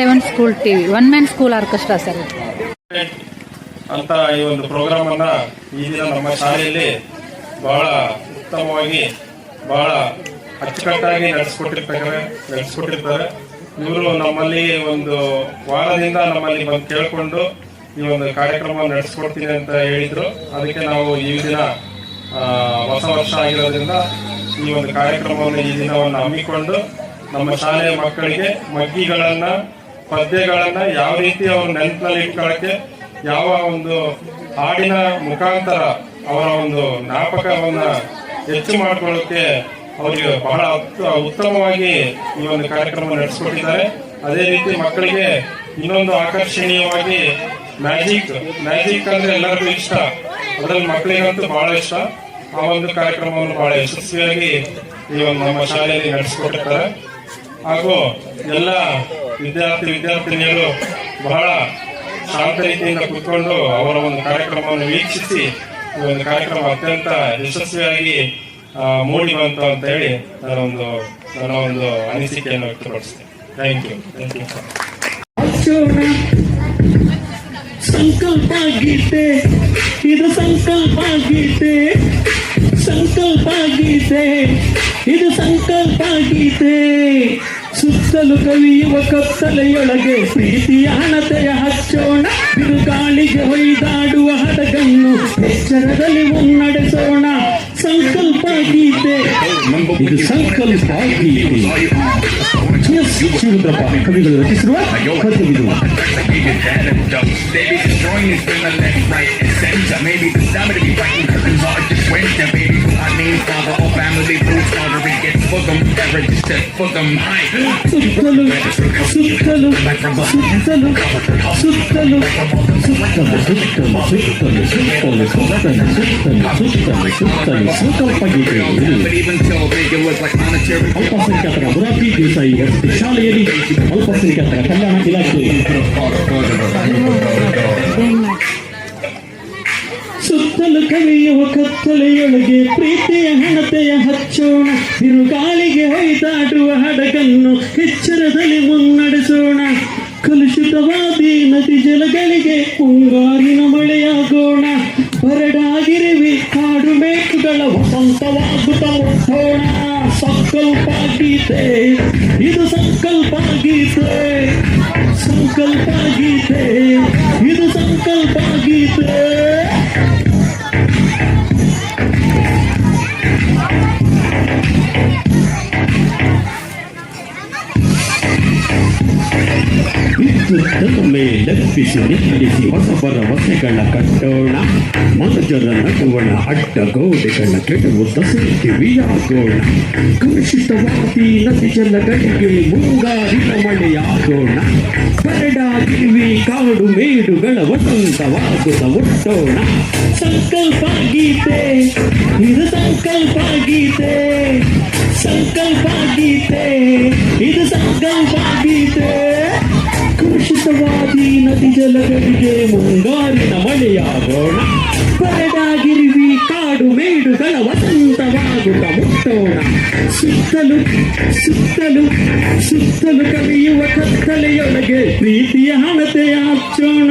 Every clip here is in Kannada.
Eleven school TV one man school orchestra sir ಅಂತ ಈ ಒಂದು ಪ್ರೋಗ್ರಾಮ್ ಅನ್ನ ಈ ದಿನ ನಮ್ಮ ಶಾಲೆಯಲ್ಲಿ ಬಹಳ ಉತ್ತಮವಾಗಿ, ಬಹಳ ಅಚ್ಚುಕಟ್ಟಾಗಿ ನಡೆಸ್ಕೊಟ್ಟಿರ್ತಾರೆ ನಡೆಸ್ಕೊಟ್ಟಿರ್ತಾರೆ. ಇವರು ನಮ್ಮಲ್ಲಿ ಒಂದು ವಾರದಿಂದ ನಮ್ಮಲ್ಲಿ ಬಂದು ಕೇಳಿಕೊಂಡು ಈ ಒಂದು ಕಾರ್ಯಕ್ರಮ ನಡೆಸ್ಕೊಡ್ತೀನಿ ಅಂತ ಹೇಳಿದ್ರು. ಅದಕ್ಕೆ ನಾವು ಈ ದಿನ ಹೊಸ ವರ್ಷ ಆಗಿರೋದ್ರಿಂದ ಈ ಒಂದು ಕಾರ್ಯಕ್ರಮವನ್ನು ಈ ದಿನವನ್ನು ಹಮ್ಮಿಕೊಂಡು ನಮ್ಮ ಶಾಲೆಯ ಮಕ್ಕಳಿಗೆ ಮಗ್ಗಿಗಳನ್ನ ಪದ್ಯಗಳನ್ನ ಯಾವ ರೀತಿ ಅವ್ರ ನೆನಪಿನಲ್ಲಿ ಇಟ್ಕೊಳ್ಳಕ್ಕೆ ಯಾವ ಒಂದು ಹಾಡಿನ ಮುಖಾಂತರ ಅವರ ಒಂದು ಜ್ಞಾಪಕವನ್ನ ಹೆಚ್ಚು ಮಾಡ್ಕೊಳ್ಳೋಕೆ ಅವರಿಗೆ ಬಹಳ ಉತ್ತಮವಾಗಿ ಈ ಒಂದು ಕಾರ್ಯಕ್ರಮ ನಡೆಸ್ಕೊಟ್ಟಿದ್ದಾರೆ. ಅದೇ ರೀತಿ ಮಕ್ಕಳಿಗೆ ಇನ್ನೊಂದು ಆಕರ್ಷಣೀಯವಾಗಿ ಮ್ಯಾಜಿಕ್ ಮ್ಯಾಜಿಕ್ ಅಂದ್ರೆ ಎಲ್ಲರಿಗೂ ಇಷ್ಟ. ಅದರಲ್ಲಿ ಮಕ್ಕಳಿಗಂತೂ ಬಹಳ ಇಷ್ಟ. ಆ ಒಂದು ಕಾರ್ಯಕ್ರಮವನ್ನು ಬಹಳ ಯಶಸ್ವಿಯಾಗಿ ಈ ಒಂದು ನಮ್ಮ ಶಾಲೆಯಲ್ಲಿ ನಡೆಸಿಕೊಟ್ಟಿರ್ತಾರೆ ಹಾಗೂ ಎಲ್ಲ ವಿದ್ಯಾರ್ಥಿ, ವಿದ್ಯಾರ್ಥಿನಿಯರು ಬಹಳ ಶಾಂತ ರೀತಿಯಿಂದ ಕೂತ್ಕೊಂಡು ಅವರ ಒಂದು ಕಾರ್ಯಕ್ರಮವನ್ನು ವೀಕ್ಷಿಸಿ ಈ ಒಂದು ಕಾರ್ಯಕ್ರಮ ಅತ್ಯಂತ ಯಶಸ್ವಿಯಾಗಿ ಮೂಡಿ ಬಂತು ಅಂತ ಹೇಳಿ ನನ್ನ ಒಂದು ನನ್ನ ಒಂದು ಅನಿಸಿಕೆಯನ್ನು ವ್ಯಕ್ತಪಡಿಸ್ತೇನೆ. ಥ್ಯಾಂಕ್ ಯು ಥ್ಯಾಂಕ್ ಯು ಸಂಕಲ್ಪ ಗೀತೆ. ಇದು ಸಂಕಲ್ಪ ಗೀತೆ. ಸಂಕಲ್ಪ ಗೀತೆ. ಇದು ಸಂಕಲ್ಪ ಗೀತೆ. ಸುತ್ತಲೂ ಕವಿಯುವ ಕತ್ತಲೆಯೊಳಗೆ ಪ್ರೀತಿಯ ಹಣತೆಯ ಹಚ್ಚೋಣ. ಬಿರುಗಾಳಿಗೆ ಹೊಯ್ದಾಡುವ ಹಡಗನ್ನು ಎಚ್ಚರದಲ್ಲಿ ಮುನ್ನಡೆಸೋಣ. ಸಂಕಲ್ಪ ಗೀತೆ ಇದು ಸಂಕಲ್ಪ ಗೀತೆ ಎಸ್ ಶಿವರುದ್ರಪ್ಪ ಕವಿಗಳು ರಚಿಸಿರುವ ಕಥೆವಿದು Baby, destroying this been the left, right, and center. Maybe the summer to be writing curtains hard just winter. Baby, I mean, father, all family roots, father, it gets for them, ever just to for them high. ಸುತ್ತಲೂ ಸುತ್ತಲೂ ಸುತ್ತಲೂ ಸುತ್ತಲೂ ಸುತ್ತಲು ಸುತ್ತಲು ಸುತ್ತಲು ಸುತ್ತಲು ಸುತ್ತಲು ಸುತ್ತಲು ಸುತ್ತಲು ಸುತ್ತಲು ಅಲ್ಪಸಂಖ್ಯಾತರ ಮುರಾರ್ಜಿ ದೇಸಾಯಿ ಕವಿಯುವ ಕತ್ತಲೆಯೊಳಗೆ ಪ್ರೀತಿಯ ಹಣತೆಯ ಹಚ್ಚೋಣ. ಬಿರುಗಾಳಿಗೆ ಹೊಯ್ದಾಡುವ ಹಡಗನ್ನು ಎಚ್ಚರದಲ್ಲಿ ಮುನ್ನಡೆಸೋಣ. ಕಲುಷಿತವಾದಿ ನದಿ ಜಲಗಳಿಗೆ ಮುಂಗಾರಿನ ಮಳೆಯಾಗೋಣ. ಬರಡಾಗಿರುವಿ ಕಾಡು ಮೇಕುಗಳ ವಸಂತವಾಗುತ್ತ ಸಂಕಲ್ಪ ಗೀತೆ ಇದು ಸಂಕಲ್ಪ ಗೀತೆ ಸಂಕಲ್ಪ ಗೀತೆ ಇದು ಸಂಕಲ್ಪ ಗೀತೆ ವಿದ್ಯುತ್ತನ್ನು ಮೇಲೆಪ್ಪಿಸಿ ನಿಲ್ಲಿಸಿ ಹೊಸ ಭರವಸೆಗಳ ಕಟ್ಟೋಣ ಮನುಜರ ನಗುವಣ ಅಡ್ಡ ಗೋಡೆಗಳ ಕೆಡವು ಕಿವಿಯಾಗೋಣ ಕಲುಷಿತವಾದಿ ನದಿ ಜಲಗಳಿಗೆ ಮುಂಗಾರಿನ ಮಳೆಯಾಗೋಣ ಬರಡಾಗಿವಿ ಕಾಡು ಮೇಡುಗಳ ವಸಂತವಾಗುತ್ತ ಮುಟ್ಟೋಣ ಸಂಕಲ್ಪ ಗೀತೆ ಇದು ಸಂಕಲ್ಪ ಗೀತೆ ಸಂಕಲ್ಪ ಗೀತೆ ಇದು ಸಂಕಲ್ಪ ಗೀತೆ ಕಲುಷಿತವಾದಿ ನದಿ ಜಲಗಳಿಗೆ ಮುಂಗಾರಿನ ಮಳೆಯಾಗೋಣ ಬರಡಾಗಿರುವಿ ಕಾಡು ಮೇಡುಗಳ ವಸಂತವಾಗುತ್ತ ಮುಟ್ಟೋಣ. ಸುತ್ತಲು ಸುತ್ತಲು ಸುತ್ತಲು ಕಲಿಯುವ ಕತ್ತಲೆಯೊಳಗೆ ಪ್ರೀತಿಯ ಹಣತೆ ಹಚ್ಚೋಣ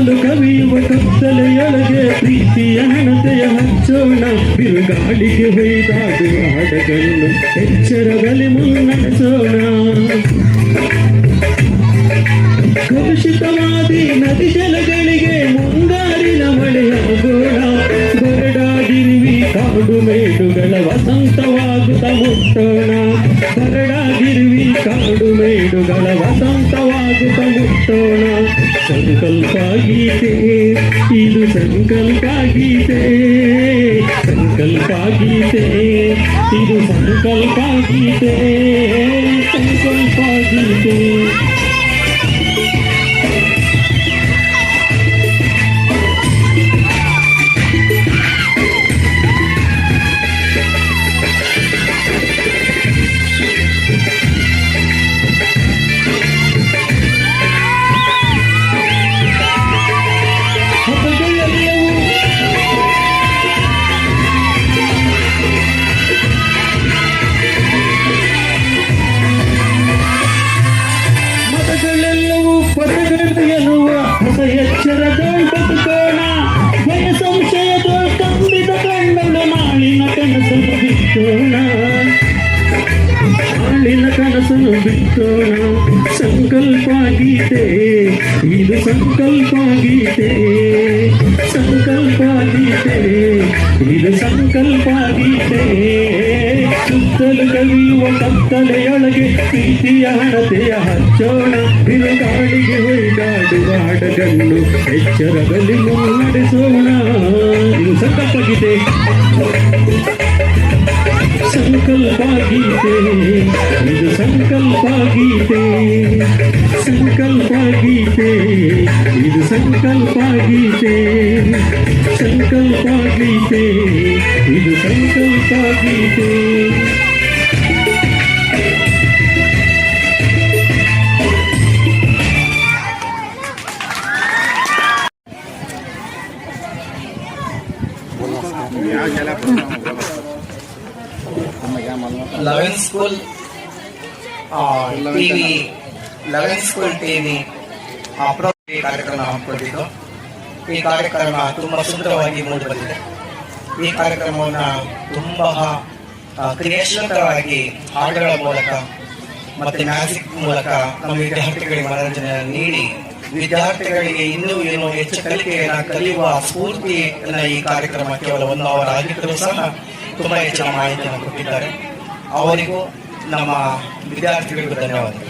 ಉರಿಯುವ ಕತ್ತಲೆಯೊಳಗೆ ಪ್ರೀತಿಯ ಹಣತೆಯ ಹಚ್ಚೋಣ ಬಿರುಗಾಳಿಗೆ ಹೊಯ್ದಾಡುವ ಹಾಡಗಳನ್ನು ಎಚ್ಚರದಲ್ಲಿ ಮುನ್ನಡೆಸೋಣ ಕಲುಷಿತವಾದಿ ನದಿ ಜಲಗಳಿಗೆ ಮುಂಗಾರಿನ ಮಳೆಯಾಗೋಣ ಬರಡಾಗಿರುವಿ ಕಾಡು ಮೇಡುಗಳ ವಸಂತವಾಗುತ್ತ ಮುಟ್ಟೋಣ ಬರಡಾಗಿರುವಿ ಕಾಡು ಮೇಡುಗಳ ವಸಂತವಾಗುತ್ತ ಮುಟ್ಟೋಣ ಸಂಕಲ್ಪ ಗೀತೆ ಇದು ಸಂಕಲ್ಪ ಗೀತೆ ಸಂಕಲ್ಪ ಗೀತೆ ಇದು ಸಂಕಲ್ಪ ಗೀತೆ ಸಂಕಲ್ಪ ಗೀತೆ ನಾಳಿನ ಕನಸನ್ನು ಬಿತ್ತೋಣ ಸಂಕಲ್ಪ ಗೀತೆ ಇದು ಸಂಕಲ್ಪ ಗೀತೆ ಸಂಕಲ್ಪ ಗೀತೆ ಇದು ಸಂಕಲ್ಪ ಗೀತೆ ಸುತ್ತಲು ಕವಿಯುವ ಕತ್ತಲೆಯೊಳಗೆ ಪ್ರೀತಿಯ ಹಣತೆಯ ಹಚ್ಚೋಣ. ಬಿರುಗಾಳಿಗೆ ಹೊಯ್ದಾಡುವ ಹಾಡಗನ್ನು ಎಚ್ಚರದಲ್ಲಿ ಮುನ್ನಡೆಸೋಣ. ಇದು ಸಂಕಲ್ಪ ಗೀತೆ ಸಂಕಲ್ಪ ಗೀತೆ ಇದು ಸಂಕಲ್ಪ ಗೀತೆ ಸಂಕಲ್ಪ ಗೀತೆ ಇದು ಸಂಕಲ್ಪ ಗೀತೆ ಸಂಕಲ್ಪ ಗೀತೆ ಇದು ಸಂಕಲ್ಪ ಗೀತೆ eleven school TV eleven school TV approach ಕಾರ್ಯಕ್ರಮ ಹಮ್ಮಿಕೊಂಡಿದ್ದು. ಈ ಕಾರ್ಯಕ್ರಮ ತುಂಬಾ ಸುಂದರವಾಗಿ ಮೂಡಿ ಬಂದಿದೆ ಈ ಕಾರ್ಯಕ್ರಮವನ್ನು ತುಂಬಾ ಕ್ರಿಯಾಶೀಲಕವಾಗಿ ಹಾಡುಗಳ ಮೂಲಕ ಮತ್ತೆ ಮ್ಯಾಜಿಕ್ ಮೂಲಕ ನಮ್ಮ ವಿದ್ಯಾರ್ಥಿಗಳಿಗೆ ಮನರಂಜನೆ ನೀಡಿ ವಿದ್ಯಾರ್ಥಿಗಳಿಗೆ ಇನ್ನೂ ಏನು ಹೆಚ್ಚು ಕಲಿಕೆಯನ್ನು ಕಲಿಯುವ ಸ್ಫೂರ್ತಿಯನ್ನು ಈ ಕಾರ್ಯಕ್ರಮ ಕೇವಲ ಒಂದು ಅವರ್ ಆಗಿದ್ದರೂ ಸಹ ತುಂಬಾ ಹೆಚ್ಚಿನ ಮಾಹಿತಿಯನ್ನು ಕೊಟ್ಟಿದ್ದಾರೆ ಅವರಿಗೂ ನಮ್ಮ ವಿದ್ಯಾರ್ಥಿಗಳಿಗೂ ಧನ್ಯವಾದಗಳು